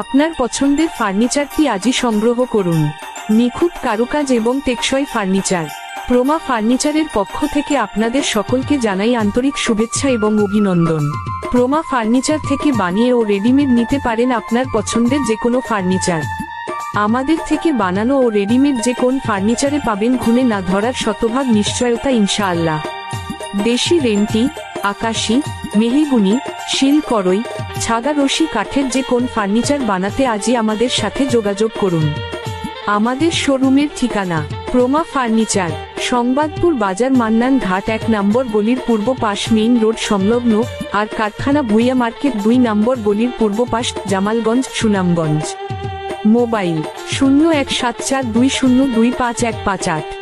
আপনার পছন্দের ফার্নিচারটি আজই সংগ্রহ করুন? নিখুঁত কারুকাজ এবং টেকসই ফার্নিচার। প্রমা ফার্নিচারের পক্ষ থেকে আপনাদের সকলকে জানাই আন্তরিক শুভেচ্ছা এবং অভিনন্দন। প্রমা ফার্নিচার থেকে বানিয়ে ও রেডিমেড নিতে পারেন আপনার পছন্দের যে কোনো ফার্নিচার। আমাদের থেকে বানানো ও রেডিমেড যে কোন ফার্নিচারে পাবেন ঘুনে না ধরার শতভাগ নিশ্চয়তা ইনশাআল্লাহ। দেশি রেন্টি আকাশি, মেহিগুনি শিল করই রশি কাঠের যে কোন ফার্নিচার বানাতে আজই আমাদের সাথে যোগাযোগ করুন। আমাদের শোরুমের ঠিকানা, প্রমা ফার্নিচার, সংবাদপুর বাজার মান্নান ঘাট এক নম্বর গলির পূর্ব পাশ মেইন রোড সংলগ্ন আর কারখানা ভুইয়া মার্কেট দুই নম্বর গলির পূর্ব পাশ জামালগঞ্জ, সুনামগঞ্জ। মোবাইল, শূন্য এক সাত চার দুই শূন্য দুই পাঁচ এক পাঁচ আট।